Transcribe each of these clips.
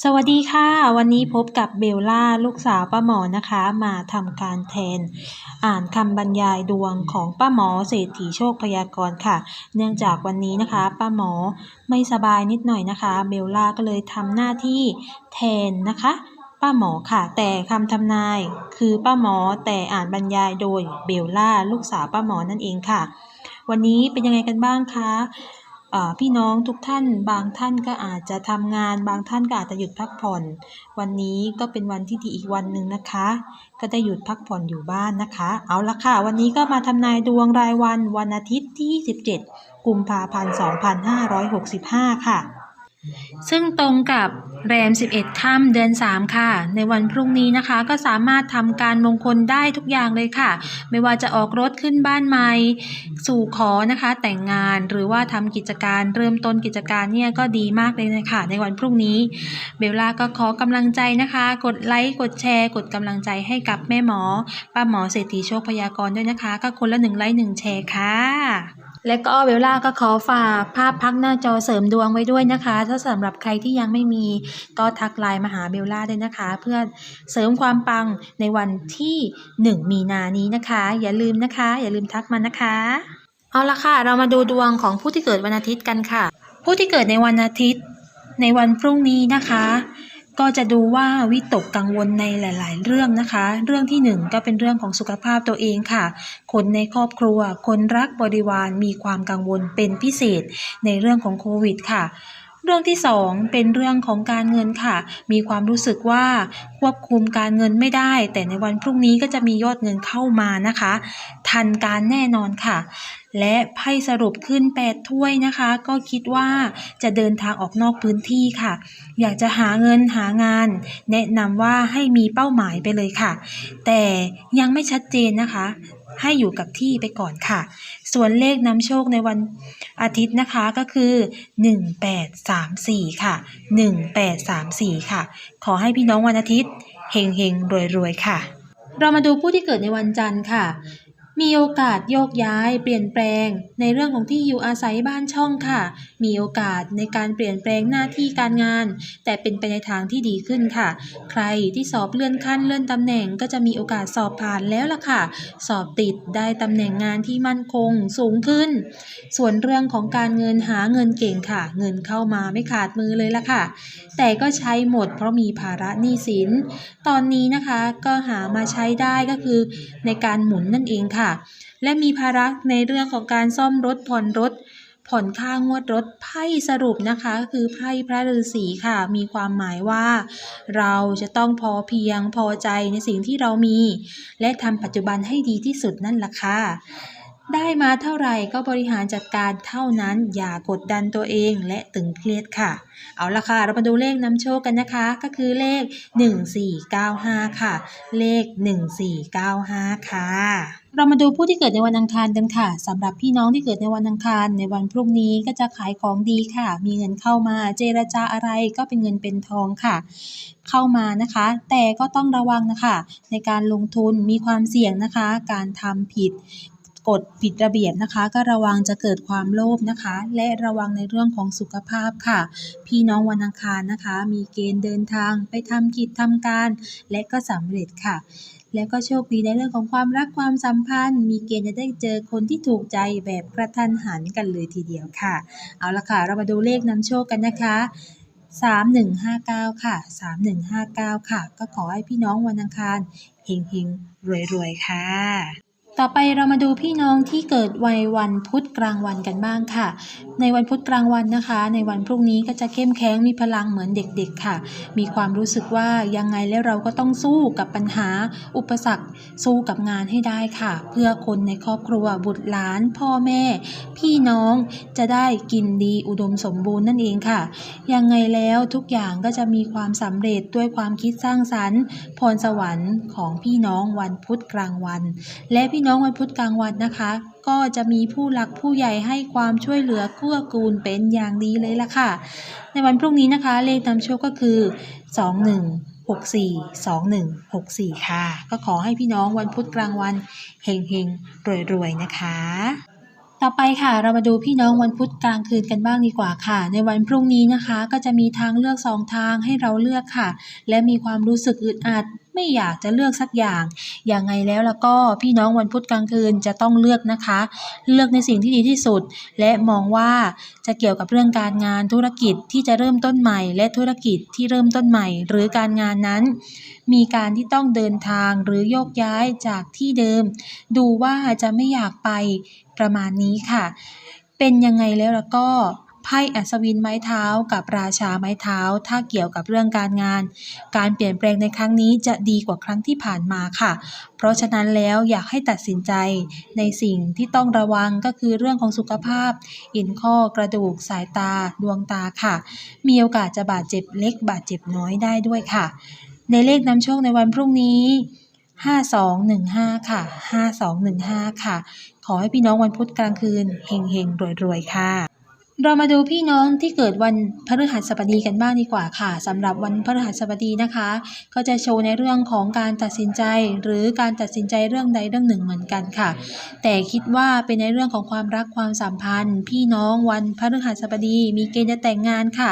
สวัสดีค่ะ วันนี้พบกับเบลล่าลูกสาวป้าหมอนะคะ มาทำการแทน อ่านคำบรรยายดวงของป้าหมอเศรษฐีโชคพยากรณ์ค่ะ เนื่องจากวันนี้นะคะป้าหมอไม่สบายนิดหน่อยนะคะ เบลล่าก็เลยทำหน้าที่แทนนะคะ ป้าหมอค่ะ แต่คำทำนายคือป้าหมอแต่อ่านบรรยายโดยเบลล่าลูกสาวป้าหมอนั่นเองค่ะ วันนี้เป็นยังไงกันบ้างคะ พี่น้องทุกท่าน บางท่านก็อาจจะทำงาน บางท่านก็อาจจะหยุดพักผ่อน วันนี้ก็เป็นวันที่ดีอีกวันหนึ่งนะคะ ก็ได้หยุดพักผ่อนอยู่บ้านนะคะ เอาละค่ะ วันนี้ก็มาทำนายดวงรายวันวันอาทิตย์ที่ 17 กุมภาพันธ์ 2565 ค่ะ ซึ่งตรงกับแรม 11 ค่ำเดือน 3 ค่ะ ในวันพรุ่งนี้นะคะ ก็สามารถทำการมงคลได้ทุกอย่างเลยค่ะ ไม่ว่าจะออกรถขึ้นบ้านใหม่ สู่ขอนะคะ แต่งงานหรือว่าทำกิจการเริ่มต้นกิจการเนี่ยก็ดีมากเลยนะคะในวันพรุ่งนี้ เบลล่าก็ขอกำลังใจนะคะ กดไลค์ กดแชร์ กดกำลังใจให้กับแม่หมอ ป้าหมอเศรษฐีโชคพยากรด้วยนะคะ ก็คนละหนึ่งไลค์หนึ่งแชร์ค่ะ และก็เบลล่าก็ขอฝากภาพพักหน้าจอเสริมดวงไว้ด้วยนะคะ ถ้าสำหรับใครที่ยังไม่มีก็ทักไลน์มาหาเบลล่าด้วยนะคะ เพื่อเสริมความปังในวันที่ 1 มีนานี้นะคะ อย่าลืมนะคะ อย่าลืมทักมานะคะ เอาละค่ะ เรามาดูดวงของผู้ที่เกิดวันอาทิตย์กันค่ะ ผู้ที่เกิดในวันอาทิตย์ในวันพรุ่งนี้นะคะ ก็จะดูว่าวิตกกังวลในหลาย ๆ เรื่องนะคะ เรื่องที่หนึ่งก็เป็นเรื่องของสุขภาพตัวเองค่ะ คนในครอบครัว คนรักบริวารมีความกังวลเป็นพิเศษในเรื่องของโควิดค่ะเรื่องที่สองเป็นเรื่องของการเงินค่ะ มีความรู้สึกว่าควบคุมการเงินไม่ได้ แต่ในวันพรุ่งนี้ก็จะมียอดเงินเข้ามานะคะ ทันการแน่นอนค่ะ และไพ่สรุปขึ้น 8 ถ้วยนะคะ ก็คิดว่าจะเดินทางออกนอกพื้นที่ค่ะ อยากจะหาเงินหางาน แนะนำว่าให้มีเป้าหมายไปเลยค่ะ แต่ยังไม่ชัดเจนนะคะ ให้อยู่กับที่ไปก่อนค่ะ ส่วนเลขนำโชคในวันอาทิตย์นะคะก็คือ 1834 ค่ะ 1834 ค่ะ ขอให้พี่น้องวันอาทิตย์เฮงเฮงรวยรวยค่ะ เรามาดูผู้ที่เกิดในวันจันทร์ค่ะ มีโอกาสโยกย้ายเปลี่ยนแปลง ในเรื่องของที่อยู่อาศัยบ้านช่องค่ะ มีโอกาสในการเปลี่ยนแปลงหน้าที่การงาน แต่เป็นไปในทางที่ดีขึ้นค่ะ ใครที่สอบเลื่อนขั้นเลื่อนตำแหน่งก็จะมีโอกาสสอบผ่านแล้วล่ะค่ะ สอบติดได้ตำแหน่งงานที่มั่นคงสูงขึ้น ส่วนเรื่องของการเงินหาเงินเก่งค่ะ เงินเข้ามาไม่ขาดมือเลยล่ะค่ะ แต่ก็ใช้หมดเพราะมีภาระหนี้สิน ตอนนี้นะคะก็หามาใช้ได้ก็คือ ในการหมุนนั่นเองค่ะและมีภาระในเรื่องของการซ่อมรถผ่อนรถ ผ่อนค่างวดรถไพ่สรุปนะคะก็คือไพ่พระฤาษีค่ะ มีความหมายว่า เราจะต้องพอเพียงพอใจในสิ่งที่เรามี และทำปัจจุบันให้ดีที่สุดนั่นแหละค่ะได้มาเท่าไหร่ก็บริหารจัดการเท่านั้นอย่ากดดันตัวเองและตึงเครียดค่ะ เอาละค่ะ เรามาดูเลขนำโชคกันนะคะ ก็คือเลข 1495 ค่ะ เลข 1495 ค่ะ เรามาดูผู้ที่เกิดในวันอังคารกันค่ะสำหรับพี่น้องที่เกิดในวันอังคารในวันพรุ่งนี้ก็จะขายของดีค่ะ มีเงินเข้ามาเจรจาอะไรก็เป็นเงินเป็นทองค่ะ เข้ามานะคะ แต่ก็ต้องระวังนะคะ ในการลงทุนมีความเสี่ยงนะคะ การทำผิด กฎผิดระเบียบนะคะ ก็ระวังจะเกิดความโลภนะคะ และระวังในเรื่องของสุขภาพค่ะ พี่น้องวันอังคารนะคะ มีเกณฑ์เดินทางไปทำกิจทำการ และก็สำเร็จค่ะ แล้วก็โชคดีในเรื่องของความรักความสัมพันธ์ มีเกณฑ์จะได้เจอคนที่ถูกใจแบบกระทันหันกันเลยทีเดียวค่ะ เอาละค่ะ เรามาดูเลขนำโชคกันนะคะ3159 ค่ะ 3159 ค่ะ ก็ขอให้พี่น้องวันอังคารเฮงเฮงรวยรวยๆ ค่ะ ต่อไปเรามาดูพี่น้องที่เกิดวัยวันพุธกลางวันกันบ้างค่ะ ในวันพุธกลางวันนะคะ ในวันพรุ่งนี้ก็จะเข้มแข็งมีพลังเหมือนเด็กๆค่ะ มีความรู้สึกว่ายังไงแล้วเราก็ต้องสู้กับปัญหา อุปสรรคสู้กับงานให้ได้ค่ะ เพื่อคนในครอบครัวบุตรหลาน พ่อแม่ พี่น้องจะได้กินดีอุดมสมบูรณ์นั่นเองค่ะ ยังไงแล้วทุกอย่างก็จะมีความสำเร็จด้วยความคิดสร้างสรรค์พรสวรรค์ของพี่น้องวันพุธกลางวัน และพี่น้องวันพุธกลางวันนะคะ ก็จะมีผู้หลักผู้ใหญ่ให้ความช่วยเหลือเกื้อกูลเป็นอย่างดีเลยล่ะค่ะ ในวันพรุ่งนี้นะคะ เลขนำโชคก็คือ 21 64 21 64 ค่ะ ก็ขอให้พี่น้องวันพุธกลางวันเฮงเฮงรวยรวยๆนะคะต่อไปค่ะเรามาดูพี่น้องวันพุธกลางคืนกันบ้างดีกว่าค่ะ ในวันพรุ่งนี้นะคะ ก็จะมีทางเลือกสองทางให้เราเลือกค่ะ และมีความรู้สึกอึดอัดไม่อยากจะเลือกสักอย่างอยังไงแล้วแล้วก็พี่น้องวันพุธกลางคืนจะต้องเลือกนะคะ เลือกในสิ่งที่ดีที่สุด และมองว่าจะเกี่ยวกับเรื่องการงานธุรกิจที่จะเริ่มต้นใหม่ และธุรกิจที่เริ่มต้นใหม่ หรือการงานนั้น มีการที่ต้องเดินทางหรือโยกย้ายจากที่เดิม ดูว่าจะไม่อยากไปประมาณนี้ค่ะ เป็นยังไงแล้วแล้วก็ ไพ่อัศวินไม้เท้ากับราชาไม้เท้า ถ้าเกี่ยวกับเรื่องการงาน การเปลี่ยนแปลงในครั้งนี้จะดีกว่าครั้งที่ผ่านมาค่ะ เพราะฉะนั้นแล้วอยากให้ตัดสินใจ ในสิ่งที่ต้องระวังก็คือเรื่องของสุขภาพอ็นข้อกระดูกสายตา ดวงตาค่ะ มีโอกาสจะบาดเจ็บเล็กบาดเจ็บน้อยได้ด้วยค่ะ ในเลขนำโชคในวันพรุ่งนี้5215 ค่ะ 5215 ค่ะ ขอให้พี่น้องวันพุธกลางคืนเฮงเฮงรวยรวย ๆ ค่ะ เรามาดูพี่น้องที่เกิดวันพฤหัสบดีกันบ้างดีกว่าค่ะสำหรับวันพฤหัสบดีนะคะ ก็จะโชว์ในเรื่องของการตัดสินใจ หรือการตัดสินใจเรื่องใดเรื่องหนึ่งเหมือนกันค่ะ แต่คิดว่าเป็นในเรื่องของความรักความสัมพันธ์ พี่น้องวันพฤหัสบดี มีเกณฑ์จะแต่งงานค่ะ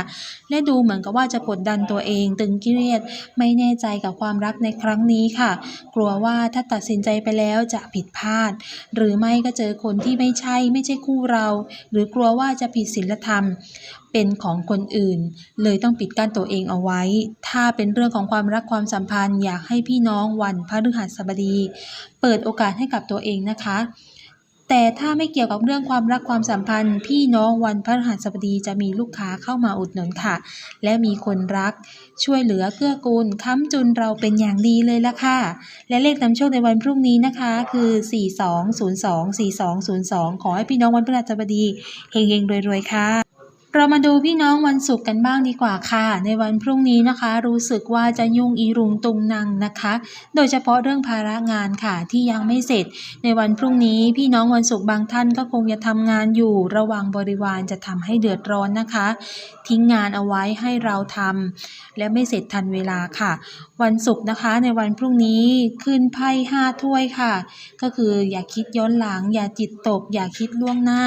และดูเหมือนกับว่าจะกดดันตัวเอง ตึงเครียดไม่แน่ใจกับความรักในครั้งนี้ค่ะ กลัวว่าถ้าตัดสินใจไปแล้วจะผิดพลาด หรือไม่ก็เจอคนที่ไม่ใช่ไม่ใช่คู่เรา หรือกลัวว่าจะผิดศีลธรรม เป็นของคนอื่น เลยต้องปิดกั้นตัวเองเอาไว้ ถ้าเป็นเรื่องของความรักความสัมพันธ์ อยากให้พี่น้องวันพฤหัสบดี เปิดโอกาสให้กับตัวเองนะคะ แต่ถ้าไม่เกี่ยวกับเรื่องความรักความสัมพันธ์ พี่น้องวันพฤหัสบดีจะมีลูกค้าเข้ามาอุดหนุนค่ะ และมีคนรัก ช่วยเหลือเกื้อกูลค้ำจุนเราเป็นอย่างดีเลยละค่ะ และเลขนำโชคในวันพรุ่งนี้นะคะ คือ 4202 4202 ขอให้พี่น้องวันพฤหัสบดีเฮงๆรวยๆค่ะ เรามาดูพี่น้องวันศุกร์กันบ้างดีกว่าค่ะ ในวันพรุ่งนี้นะคะ รู้สึกว่าจะยุ่งอีรุงตุงนังนะคะ โดยเฉพาะเรื่องภาระงานค่ะที่ยังไม่เสร็จ ในวันพรุ่งนี้พี่น้องวันศุกร์บางท่านก็คงจะทำงานอยู่ ระวังบริวารจะทำให้เดือดร้อนนะคะ ทิ้งงานเอาไว้ให้เราทำและไม่เสร็จทันเวลาค่ะ วันศุกร์นะคะ ในวันพรุ่งนี้ขึ้นไพ่ห้าถ้วยค่ะ ก็คืออย่าคิดย้อนหลัง อย่าจิตตก อย่าคิดล่วงหน้า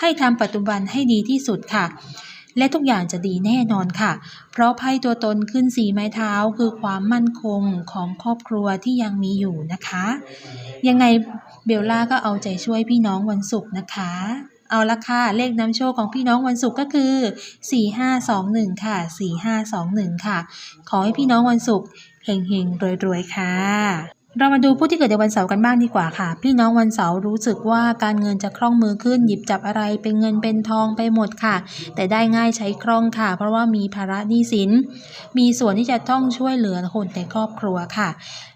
ให้ทำปัจจุบันให้ดีที่สุดค่ะและทุกอย่างจะดีแน่นอนค่ะ เพราะไพ่ตัวตนขึ้นสีไม้เท้าคือความมั่นคงของครอบครัวที่ยังมีอยู่นะคะ ยังไงเบลล่าก็เอาใจช่วยพี่น้องวันศุกร์นะคะ เอาละค่ะ เลขนำโชคของพี่น้องวันศุกร์ก็คือ 4521 ค่ะ 4521 ค่ะ ขอให้พี่น้องวันศุกร์เฮงๆรวยๆ ค่ะ เรามาดูผู้ที่เกิดในวันเสาร์กันบ้างดีกว่าค่ะ พี่น้องวันเสาร์รู้สึกว่าการเงินจะคล่องมือขึ้นหยิบจับอะไรเป็นเงินเป็นทองไปหมดค่ะ แต่ได้ง่ายใช้คล่องค่ะ เพราะว่ามีภาระหนี้สิน มีส่วนที่จะต้องช่วยเหลือคนในครอบครัวค่ะ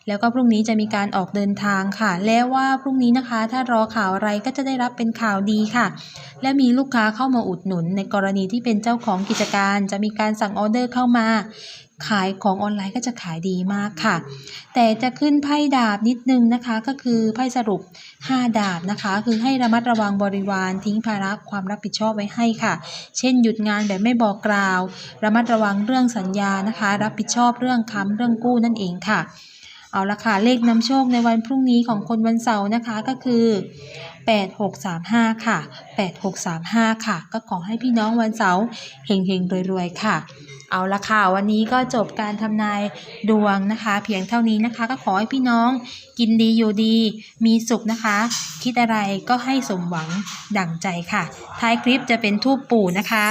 แล้วก็พรุ่งนี้จะมีการออกเดินทางค่ะ แล้วว่าพรุ่งนี้นะคะ ถ้ารอข่าวอะไรก็จะได้รับเป็นข่าวดีค่ะ และมีลูกค้าเข้ามาอุดหนุน ในกรณีที่เป็นเจ้าของกิจการ จะมีการสั่งออเดอร์เข้ามา ขายของออนไลน์ก็จะขายดีมากค่ะ แต่จะขึ้นไพ่ดาบนิดนึงนะคะ ก็คือไพ่สรุป 5 ดาบนะคะ คือให้ระมัดระวังบริวารทิ้งภาระความรับผิดชอบไว้ให้ค่ะ เช่นหยุดงานแบบไม่บอกกล่าว ระมัดระวังเรื่องสัญญานะคะ รับผิดชอบเรื่องค้ำเรื่องกู้นั่นเองค่ะเอาละค่ะเลขนำโชคในวันพรุ่งนี้ของคนวันเสาร์นะคะก็คือ 8635 ค่ะ 8635 ค่ะ ก็ขอให้พี่น้องวันเสาร์เฮงๆรวยๆ ค่ะ เอาละค่ะ วันนี้ก็จบการทำนายดวงนะคะ เพียงเท่านี้นะคะ ก็ขอให้พี่น้องกินดีอยู่ดี มีสุขนะคะ คิดอะไรก็ให้สมหวังดั่งใจค่ะ ท้ายคลิปจะเป็นทูปปู่นะคะ